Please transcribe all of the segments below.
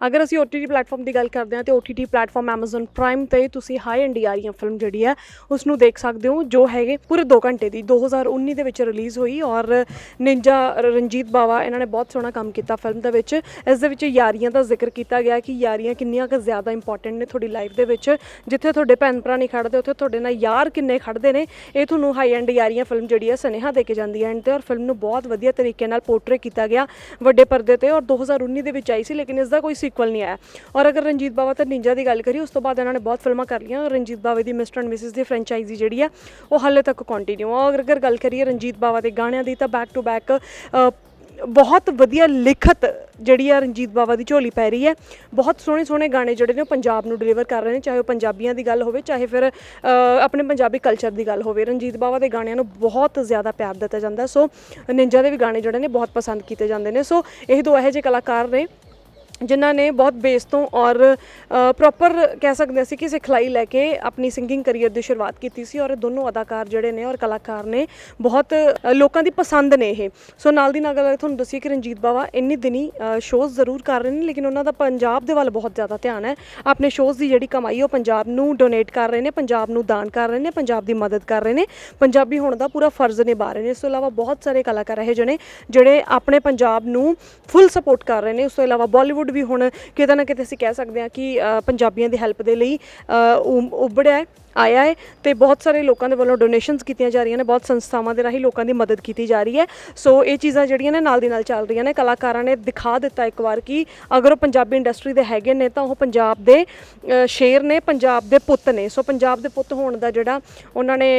ਅਗਰ ਅਸੀਂ OTT platform ਦੀ ਗੱਲ ਕਰਦੇ ਹਾਂ ਤੇ OTT ਪਲੇਟਫਾਰਮ Amazon Prime ਤੇ ਤੁਸੀਂ ਹਾਈ ਐਂਡ ਯਾਰੀਆਂ ਫਿਲਮ ਜਿਹੜੀ ਹੈ ਉਸ ਨੂੰ ਦੇਖ ਸਕਦੇ ਹੋ, ਜੋ ਹੈਗੇ ਪੂਰੇ 2 ਘੰਟੇ ਦੀ। 2019 ਦੇ ਵਿੱਚ ਰਿਲੀਜ਼ ਹੋਈ ਔਰ ਨਿੰਜਾ ਰਣਜੀਤ ਬਾਵਾ, ਇਹਨਾਂ ਨੇ ਬਹੁਤ ਸੋਹਣਾ ਕੰਮ ਕੀਤਾ ਫਿਲਮ ਦੇ ਵਿੱਚ। ਇਸ ਦੇ ਵਿੱਚ ਯਾਰੀਆਂ ਦਾ ਜ਼ਿਕਰ ਕੀਤਾ ਗਿਆ ਕਿ ਯਾਰੀਆਂ ਕਿੰਨੀਆਂ ਕੁ ਜ਼ਿਆਦਾ ਇੰਪੋਰਟੈਂਟ ਨੇ ਤੁਹਾਡੀ ਲਾਈਫ ਦੇ ਵਿੱਚ। ਜਿੱਥੇ ਤੁਹਾਡੇ ਭੈਣ ਭਰਾ ਨਹੀਂ ਖੜਦੇ ਉੱਥੇ ਤੁਹਾਡੇ ਨਾਲ ਯਾਰ ਕਿੰਨੇ ਖੜਦੇ ਨੇ, ਇਹ ਤੁਹਾਨੂੰ ਹਾਈ ਐਂਡ ਯਾਰੀਆਂ ਫਿਲਮ ਜਿਹੜੀ ਹੈ, ਸੁਨੇਹਾ ਦੇ ਕੇ ਜਾਂਦੀ ਹੈ ਐਂਡ ਤੇ ਔਰ ਫਿਲਮ ਨੂੰ ਬਹੁਤ ਵਧੀਆ ਤਰੀਕੇ ਨਾਲ ਪੋਰਟਰੇ ਕੀਤਾ ਗਿਆ ਵੱਡੇ ਪਰਦੇ ਤੇ। ਔਰ 2019 ਦੇ ਵਿੱਚ ਆਈ ਸੀ, ਲੇਕਿਨ ਇਸ ਦਾ ਕੋਈ ਸੀਕਵਲ ਨਹੀਂ ਆਇਆ। ਔਰ ਅਗਰ ਰਣਜੀਤ ਬਾਵਾ ਤੇ ਨਿੰਜਾ ਦੀ ਗੱਲ ਕਰੀ ਉਸ ਤੋਂ ਬਾਅਦ ਇਹਨਾਂ ਨੇ ਬਹੁਤ ਫਿਲਮਾਂ ਕਰ ਲਈਆਂ। ਰਣਜੀਤ ਬਾਵਾ ਦੀ ਮਿਸਟਰ ਐਂਡ ਮਿਸਿਸ ਦੀ ਫਰੈਂਚਾਈਜ਼ੀ ਜਿਹੜੀ ਆ, ਉਹ ਹਾਲੇ ਤੱਕ ਕੰਟੀਨਿਊ ਆ। ਔਰ ਅਗਰ ਗੱਲ ਕਰੀਏ ਰਣਜੀਤ ਬਾਵਾ ਦੇ ਗਾਣਿਆਂ ਦੀ, ਤਾਂ ਬੈਕ ਟੂ ਬੈਕ ਬਹੁਤ ਵਧੀਆ ਲਿਖਤ ਜਿਹੜੀ ਆ ਰਣਜੀਤ ਬਾਵਾ ਦੀ ਝੋਲੀ ਪੈ ਰਹੀ ਹੈ। ਬਹੁਤ ਸੋਹਣੇ ਸੋਹਣੇ ਗਾਣੇ ਜਿਹੜੇ ਨੇ ਉਹ ਪੰਜਾਬ ਨੂੰ ਡਿਲੀਵਰ ਕਰ ਰਹੇ ਨੇ, ਚਾਹੇ ਉਹ ਪੰਜਾਬੀਆਂ ਦੀ ਗੱਲ ਹੋਵੇ, ਚਾਹੇ ਫਿਰ ਆਪਣੇ ਪੰਜਾਬੀ ਕਲਚਰ ਦੀ ਗੱਲ ਹੋਵੇ। ਰਣਜੀਤ ਬਾਵਾ ਦੇ ਗਾਣਿਆਂ ਨੂੰ ਬਹੁਤ ਜ਼ਿਆਦਾ ਪਿਆਰ ਦਿੱਤਾ ਜਾਂਦਾ। ਸੋ ਨਿੰਜਾ ਦੇ ਵੀ ਗਾਣੇ ਜਿਹੜੇ ਨੇ ਬਹੁਤ ਪਸੰਦ ਕੀਤੇ ਜਾਂਦੇ ਨੇ। ਸੋ, ਇਹ ਦੋ ਇਹੋ ਜਿਹੇ ਕਲਾਕਾਰ ਨੇ। ਜਿਨ੍ਹਾਂ ਨੇ ਬਹੁਤ ਬੇਸ ਤੋਂ ਔਰ ਪ੍ਰੋਪਰ ਕਹਿ ਸਕਦੇ ਅਸੀਂ ਕਿ ਸਿਖਲਾਈ ਲੈ ਕੇ ਆਪਣੀ ਸਿੰਗਿੰਗ ਕੈਰੀਅਰ ਦੀ ਸ਼ੁਰੂਆਤ ਕੀਤੀ ਸੀ ਔਰ ਇਹ ਦੋਨੋਂ ਅਦਾਕਾਰ ਜਿਹੜੇ ਨੇ ਔਰ ਕਲਾਕਾਰ ਨੇ ਬਹੁਤ ਲੋਕਾਂ ਦੀ ਪਸੰਦ ਨੇ ਇਹ। ਸੋ ਨਾਲ ਦੀ ਨਾਲ ਗੱਲ ਤੁਹਾਨੂੰ ਦੱਸੀਏ ਕਿ ਰਣਜੀਤ ਬਾਵਾ ਇੰਨੀ ਦਿਨੀ ਸ਼ੋਜ਼ ਜ਼ਰੂਰ ਕਰ ਰਹੇ ਨੇ, ਲੇਕਿਨ ਉਹਨਾਂ ਦਾ ਪੰਜਾਬ ਦੇ ਵੱਲ ਬਹੁਤ ਜ਼ਿਆਦਾ ਧਿਆਨ ਹੈ। ਆਪਣੇ ਸ਼ੋਜ਼ ਦੀ ਜਿਹੜੀ ਕਮਾਈ ਉਹ ਪੰਜਾਬ ਨੂੰ ਡੋਨੇਟ ਕਰ ਰਹੇ ਨੇ, ਪੰਜਾਬ ਨੂੰ ਦਾਨ ਕਰ ਰਹੇ ਨੇ, ਪੰਜਾਬ ਦੀ ਮਦਦ ਕਰ ਰਹੇ ਨੇ। ਪੰਜਾਬੀ ਹੋਣ ਦਾ ਪੂਰਾ ਫਰਜ਼ ਨਿਭਾ ਰਹੇ ਨੇ। ਇਸ ਤੋਂ ਇਲਾਵਾ ਬਹੁਤ ਸਾਰੇ ਕਲਾਕਾਰ ਇਹ ਜਿਹੜੇ ਜਿਹੜੇ ਆਪਣੇ ਪੰਜਾਬ ਨੂੰ ਫੁੱਲ ਸਪੋਰਟ ਕਰ ਰਹੇ ਨੇ। ਉਸ ਤੋਂ ਇਲਾਵਾ ਬਾਲੀਵੁੱਡ ਵੀ ਹੁਣ ਕਿਤੇ ਨਾ ਕਿਤੇ ਅਸੀਂ ਕਹਿ ਸਕਦੇ ਹਾਂ ਕਿ ਪੰਜਾਬੀਆਂ ਦੀ ਹੈਲਪ ਦੇ ਲਈ ਅ, ਹੈ। ਆਇਆ ਹੈ ਤੇ ਬਹੁਤ ਸਾਰੇ ਲੋਕਾਂ ਦੇ ਵੱਲੋਂ ਡੋਨੇਸ਼ਨਸ ਕੀਤੀਆਂ ਜਾ ਰਹੀਆਂ ਨੇ, ਬਹੁਤ ਸੰਸਥਾਵਾਂ ਦੇ ਰਾਹੀਂ ਲੋਕਾਂ ਦੀ ਮਦਦ ਕੀਤੀ ਜਾ ਰਹੀ ਹੈ। ਸੋ ਇਹ ਚੀਜ਼ਾਂ ਜਿਹੜੀਆਂ ਨੇ ਨਾਲ ਦੀ ਨਾਲ ਚੱਲ ਰਹੀਆਂ ਨੇ। ਕਲਾਕਾਰਾਂ ਨੇ ਦਿਖਾ ਦਿੱਤਾ ਇੱਕ ਵਾਰ ਕਿ ਅਗਰ ਉਹ ਪੰਜਾਬੀ ਇੰਡਸਟਰੀ ਦੇ ਹੈਗੇ ਨੇ, ਤਾਂ ਉਹ ਪੰਜਾਬ ਦੇ ਸ਼ੇਰ ਨੇ, ਪੰਜਾਬ ਦੇ ਪੁੱਤ ਨੇ। ਸੋ ਪੰਜਾਬ ਦੇ ਪੁੱਤ ਹੋਣ ਦਾ ਜਿਹੜਾ ਉਹਨਾਂ ਨੇ,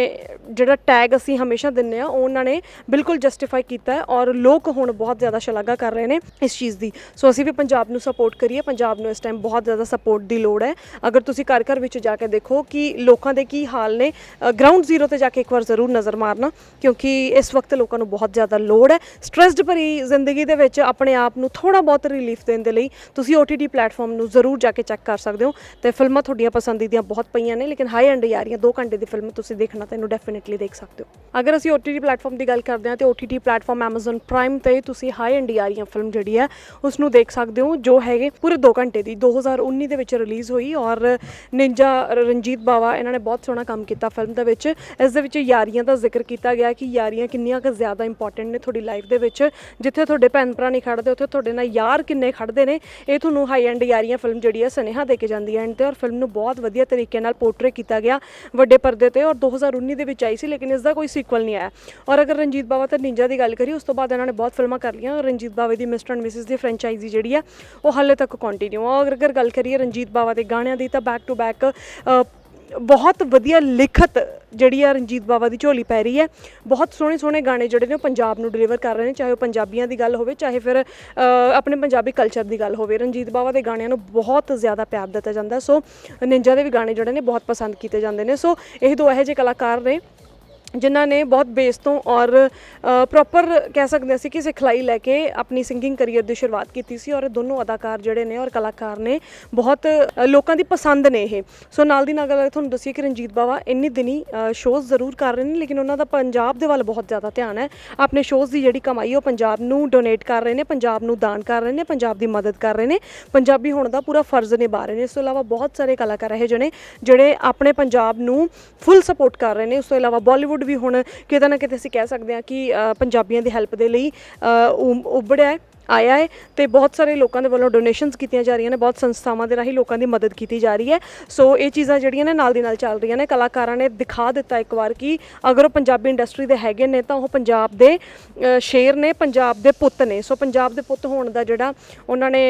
ਜਿਹੜਾ ਟੈਗ ਅਸੀਂ ਹਮੇਸ਼ਾ ਦਿੰਨੇ ਆ ਉਹ ਉਹਨਾਂ ਨੇ ਬਿਲਕੁਲ ਜਸਟੀਫਾਈ ਕੀਤਾ ਹੈ ਔਰ ਲੋਕ ਹੁਣ ਬਹੁਤ ਜ਼ਿਆਦਾ ਸ਼ਲਾਘਾ ਕਰ ਰਹੇ ਨੇ ਇਸ ਚੀਜ਼ ਦੀ। ਸੋ ਅਸੀਂ ਵੀ ਪੰਜਾਬ ਨੂੰ ਸਪੋਰਟ ਕਰੀਏ। ਪੰਜਾਬ ਨੂੰ ਇਸ ਟਾਈਮ ਬਹੁਤ ਜ਼ਿਆਦਾ ਸਪੋਰਟ ਦੀ ਲੋੜ ਹੈ। ਅਗਰ ਤੁਸੀਂ ਘਰ ਘਰ ਵਿੱਚ ਜਾ ਕੇ ਦੇਖੋ ਕਿ ਲੋਕਾਂ ਦੇ ਕੀ ਹਾਲ ਨੇ? ਗਰਾਊਂਡ ਜ਼ੀਰੋ ਤੇ ਜਾ ਕੇ ਇੱਕ ਵਾਰ ਜ਼ਰੂਰ ਨਜ਼ਰ ਮਾਰਨਾ, ਕਿਉਂਕਿ ਇਸ ਵਕਤ ਲੋਕਾਂ ਨੂੰ ਬਹੁਤ ਜ਼ਿਆਦਾ ਲੋੜ ਹੈ। ਸਟ੍ਰੈਸਡ ਭਰੀ ਜ਼ਿੰਦਗੀ ਦੇ ਵਿੱਚ ਆਪਣੇ ਆਪ ਨੂੰ ਥੋੜਾ ਬਹੁਤ ਰਿਲੀਫ ਦੇਣ ਦੇ ਲਈ ਤੁਸੀਂ OTT ਪਲੇਟਫਾਰਮ ਨੂੰ ਜ਼ਰੂਰ ਜਾ ਕੇ ਚੈੱਕ ਕਰ ਸਕਦੇ ਹੋ ਤੇ ਫਿਲਮਾਂ ਤੁਹਾਡੀਆਂ ਪਸੰਦੀਦੀਆਂ ਬਹੁਤ ਪਈਆਂ ਨੇ, ਲੇਕਿਨ ਹਾਈ ਐਂਡ ਯਾਰੀਆਂ 2 ਘੰਟੇ ਦੀ ਫਿਲਮ ਤੁਸੀਂ ਦੇਖਣਾ ਤਾਂ ਇਹਨੂੰ ਡੈਫੀਨਿਟਲੀ ਦੇਖ ਸਕਦੇ ਹੋ। ਅਗਰ ਅਸੀਂ OTT ਪਲੇਟਫਾਰਮ ਦੀ ਗੱਲ ਕਰਦੇ ਹਾਂ ਤੇ OTT ਪਲੇਟਫਾਰਮ Amazon Prime ਤੇ ਤੁਸੀਂ ਹਾਈ ਐਂਡ ਯਾਰੀਆਂ ਫਿਲਮ ਜਿਹੜੀ ਹੈ ਉਸ ਨੂੰ ਦੇਖ ਸਕਦੇ ਹੋ, ਜੋ ਹੈਗੇ ਪੂਰੇ 2 ਘੰਟੇ ਦੀ 2019 ਦੇ ਵਿੱਚ ਰਿਲੀਜ਼ ਹੋਈ ਔਰ ਨਿੰਜਾ ਰਣਜੀਤ ਬਾਵਾ, ਇਹਨਾਂ ਨੇ ਬਹੁਤ ਸੋਹਣਾ ਕੰਮ ਕੀਤਾ ਫਿਲਮ ਦੇ ਵਿੱਚ। ਇਸ ਦੇ ਵਿੱਚ ਯਾਰੀਆਂ ਦਾ ਜ਼ਿਕਰ ਕੀਤਾ ਗਿਆ ਕਿ ਯਾਰੀਆਂ ਕਿੰਨੀਆਂ ਕੁ ਜ਼ਿਆਦਾ ਇੰਪੋਰਟੈਂਟ ਨੇ ਤੁਹਾਡੀ ਲਾਈਫ ਦੇ ਵਿੱਚ। ਜਿੱਥੇ ਤੁਹਾਡੇ ਭੈਣ ਭਰਾ ਨਹੀਂ ਖੜਦੇ ਉੱਥੇ ਤੁਹਾਡੇ ਨਾਲ ਯਾਰ ਕਿੰਨੇ ਖੜਦੇ ਨੇ, ਇਹ ਤੁਹਾਨੂੰ ਹਾਈ ਐਂਡ ਯਾਰੀਆਂ ਫਿਲਮ ਜਿਹੜੀ ਹੈ ਸੁਨੇਹਾ ਦੇ ਕੇ ਜਾਂਦੀ ਹੈ ਐਂਡ ਤੇ ਔਰ ਫਿਲਮ ਨੂੰ ਬਹੁਤ ਵਧੀਆ ਤਰੀਕੇ ਨਾਲ ਪੋਰਟਰੇ ਕੀਤਾ ਗਿਆ ਵੱਡੇ ਪਰਦੇ ਤੇ ਔਰ 2019 ਦੇ ਵਿੱਚ ਆਈ ਸੀ, ਲੇਕਿਨ ਇਸ ਦਾ ਕੋਈ ਸੀਕਵਲ ਨਹੀਂ ਆਇਆ। ਔਰ ਅਗਰ ਰਣਜੀਤ ਬਾਵਾ ਤੇ ਨਿੰਜਾ ਦੀ ਗੱਲ ਕਰੀ ਉਸ ਤੋਂ ਬਾਅਦ ਇਹਨਾਂ ਨੇ ਬਹੁਤ ਫਿਲਮਾਂ ਕਰ ਲਈਆਂ। ਰਣਜੀਤ ਬਾਵਾ ਦੀ ਮਿਸਟਰ ਐਂਡ ਮਿਸਿਸ ਦੀ ਫਰੈਂਚਾਈਜ਼ੀ ਜਿਹੜੀ ਆ, ਉਹ ਹਾਲੇ ਤੱਕ ਕੰਟੀਨਿਊ ਆ। ਔਰ ਅਗਰ ਗੱਲ ਕਰੀਏ ਰਣਜੀਤ ਬਾਵਾ ਦੇ ਗਾਣਿਆਂ ਦੀ ਤਾਂ ਬੈਕ ਟੂ ਬੈਕ ਬਹੁਤ ਵਧੀਆ ਲਿਖਤ ਜਿਹੜੀ ਆ ਰਣਜੀਤ ਬਾਵਾ ਦੀ ਝੋਲੀ ਪੈ ਰਹੀ ਹੈ। ਬਹੁਤ ਸੋਹਣੇ ਸੋਹਣੇ ਗਾਣੇ ਜਿਹੜੇ ਨੇ ਉਹ ਪੰਜਾਬ ਨੂੰ ਡਿਲੀਵਰ ਕਰ ਰਹੇ ਨੇ, ਚਾਹੇ ਉਹ ਪੰਜਾਬੀਆਂ ਦੀ ਗੱਲ ਹੋਵੇ, ਚਾਹੇ ਫਿਰ ਆਪਣੇ ਪੰਜਾਬੀ ਕਲਚਰ ਦੀ ਗੱਲ ਹੋਵੇ। ਰਣਜੀਤ ਬਾਵਾ ਦੇ ਗਾਣਿਆਂ ਨੂੰ ਬਹੁਤ ਜ਼ਿਆਦਾ ਪਿਆਰ ਦਿੱਤਾ ਜਾਂਦਾ। ਸੋ, ਨਿੰਜਾ ਦੇ ਵੀ ਗਾਣੇ ਜਿਹੜੇ ਨੇ ਬਹੁਤ ਪਸੰਦ ਕੀਤੇ ਜਾਂਦੇ ਨੇ। ਸੋ, ਇਹ ਦੋ ਇਹੋ ਜਿਹੇ ਕਲਾਕਾਰ ਨੇ। ਜਿਨ੍ਹਾਂ ਨੇ ਬਹੁਤ ਬੇਸ ਤੋਂ ਔਰ ਪ੍ਰੋਪਰ ਕਹਿ ਸਕਦੇ ਅਸੀਂ ਕਿ ਸਿਖਲਾਈ ਲੈ ਕੇ ਆਪਣੀ ਸਿੰਗਿੰਗ ਕੈਰੀਅਰ ਦੀ ਸ਼ੁਰੂਆਤ ਕੀਤੀ ਸੀ ਔਰ ਇਹ ਦੋਨੋਂ ਅਦਾਕਾਰ ਜਿਹੜੇ ਨੇ ਔਰ ਕਲਾਕਾਰ ਨੇ ਬਹੁਤ ਲੋਕਾਂ ਦੀ ਪਸੰਦ ਨੇ ਇਹ। ਸੋ ਨਾਲ ਦੀ ਨਾਲ ਗੱਲ ਤੁਹਾਨੂੰ ਦੱਸੀਏ ਕਿ ਰਣਜੀਤ ਬਾਵਾ ਇੰਨੀ ਦਿਨੀ ਸ਼ੋਜ਼ ਜ਼ਰੂਰ ਕਰ ਰਹੇ ਨੇ, ਲੇਕਿਨ ਉਹਨਾਂ ਦਾ ਪੰਜਾਬ ਦੇ ਵੱਲ ਬਹੁਤ ਜ਼ਿਆਦਾ ਧਿਆਨ ਹੈ। ਆਪਣੇ ਸ਼ੋਜ਼ ਦੀ ਜਿਹੜੀ ਕਮਾਈ ਉਹ ਪੰਜਾਬ ਨੂੰ ਡੋਨੇਟ ਕਰ ਰਹੇ ਨੇ, ਪੰਜਾਬ ਨੂੰ ਦਾਨ ਕਰ ਰਹੇ ਨੇ, ਪੰਜਾਬ ਦੀ ਮਦਦ ਕਰ ਰਹੇ ਨੇ, ਪੰਜਾਬੀ ਹੋਣ ਦਾ ਪੂਰਾ ਫਰਜ਼ ਨਿਭਾ ਰਹੇ ਨੇ। ਇਸ ਤੋਂ ਇਲਾਵਾ ਬਹੁਤ ਸਾਰੇ ਕਲਾਕਾਰ ਇਹ ਜਿਹੜੇ ਜਿਹੜੇ ਆਪਣੇ ਪੰਜਾਬ ਨੂੰ ਫੁੱਲ ਸਪੋਰਟ ਕਰ ਰਹੇ ਨੇ। ਉਸ ਤੋਂ ਇਲਾਵਾ ਬਾਲੀਵੁੱਡ ਵੀ ਹੁਣ ਕਿਤੇ ਨਾ ਕਿਤੇ ਅਸੀਂ ਕਹਿ ਸਕਦੇ ਹਾਂ ਕਿ ਪੰਜਾਬੀਆਂ ਦੀ ਹੈਲਪ ਦੇ ਲਈ ਅ, ਉਮ- ਉੱਭੜਿਆ ਹੈ। ਆਇਆ ਹੈ ਤੇ ਬਹੁਤ ਸਾਰੇ ਲੋਕਾਂ ਦੇ ਵੱਲੋਂ ਡੋਨੇਸ਼ਨਸ ਕੀਤੀਆਂ ਜਾ ਰਹੀਆਂ ਨੇ, ਬਹੁਤ ਸੰਸਥਾਵਾਂ ਦੇ ਰਾਹੀਂ ਲੋਕਾਂ ਦੀ ਮਦਦ ਕੀਤੀ ਜਾ ਰਹੀ ਹੈ। ਸੋ ਇਹ ਚੀਜ਼ਾਂ ਜਿਹੜੀਆਂ ਨੇ ਨਾਲ ਦੀ ਨਾਲ ਚੱਲ ਰਹੀਆਂ ਨੇ। ਕਲਾਕਾਰਾਂ ਨੇ ਦਿਖਾ ਦਿੱਤਾ ਇੱਕ ਵਾਰ ਕਿ ਅਗਰ ਉਹ ਪੰਜਾਬੀ ਇੰਡਸਟਰੀ ਦੇ ਹੈਗੇ ਨੇ ਤਾਂ ਉਹ ਪੰਜਾਬ ਦੇ ਸ਼ੇਰ ਨੇ, ਪੰਜਾਬ ਦੇ ਪੁੱਤ ਨੇ। ਸੋ ਪੰਜਾਬ ਦੇ ਪੁੱਤ ਹੋਣ ਦਾ ਜਿਹੜਾ ਉਹਨਾਂ ਨੇ,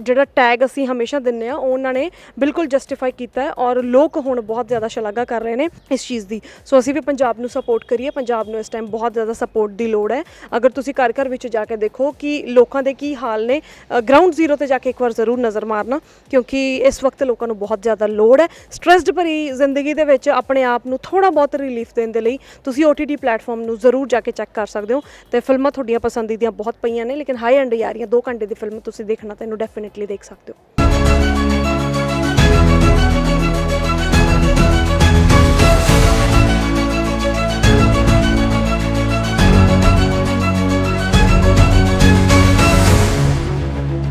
ਜਿਹੜਾ ਟੈਗ ਅਸੀਂ ਹਮੇਸ਼ਾ ਦਿੰਨੇ ਆ ਉਹ ਉਹਨਾਂ ਨੇ ਬਿਲਕੁਲ ਜਸਟੀਫਾਈ ਕੀਤਾ ਹੈ ਔਰ ਲੋਕ ਹੁਣ ਬਹੁਤ ਜ਼ਿਆਦਾ ਸ਼ਲਾਘਾ ਕਰ ਰਹੇ ਨੇ ਇਸ ਚੀਜ਼ ਦੀ। ਸੋ ਅਸੀਂ ਵੀ ਪੰਜਾਬ ਨੂੰ ਸਪੋਰਟ ਕਰੀਏ। ਪੰਜਾਬ ਨੂੰ ਇਸ ਟਾਈਮ ਬਹੁਤ ਜ਼ਿਆਦਾ ਸਪੋਰਟ ਦੀ ਲੋੜ ਹੈ। ਅਗਰ ਤੁਸੀਂ ਘਰ ਘਰ ਵਿੱਚ ਜਾ ਕੇ ਦੇਖੋ ਕਿ ਲੋਕ ਲੋਕਾਂ ਦੇ ਕੀ ਹਾਲ ਨੇ? ਗਰਾਊਂਡ ਜ਼ੀਰੋ ਤੇ ਜਾ ਕੇ ਇੱਕ ਵਾਰ ਜ਼ਰੂਰ ਨਜ਼ਰ ਮਾਰਨਾ, ਕਿਉਂਕਿ ਇਸ ਵਕਤ ਲੋਕਾਂ ਨੂੰ ਬਹੁਤ ਜ਼ਿਆਦਾ ਲੋੜ ਹੈ। ਸਟ੍ਰੈਸਡ ਭਰੀ ਜ਼ਿੰਦਗੀ ਦੇ ਵਿੱਚ ਆਪਣੇ ਆਪ ਨੂੰ ਥੋੜਾ ਬਹੁਤ ਰਿਲੀਫ ਦੇਣ ਦੇ ਲਈ ਤੁਸੀਂ OTT ਪਲੇਟਫਾਰਮ ਨੂੰ ਜ਼ਰੂਰ ਜਾ ਕੇ ਚੈੱਕ ਕਰ ਸਕਦੇ ਹੋ ਤੇ ਫਿਲਮਾਂ ਤੁਹਾਡੀਆਂ ਪਸੰਦੀਦੀਆਂ ਬਹੁਤ ਪਈਆਂ ਨੇ, ਲੇਕਿਨ ਹਾਈ ਐਂਡ ਯਾਰੀਆਂ 2 ਘੰਟੇ ਦੀ ਫਿਲਮ ਤੁਸੀਂ ਦੇਖਣਾ, ਤਾਂ ਇਹਨੂੰ ਡੈਫੀਨਿਟਲੀ ਦੇਖ ਸਕਦੇ ਹੋ।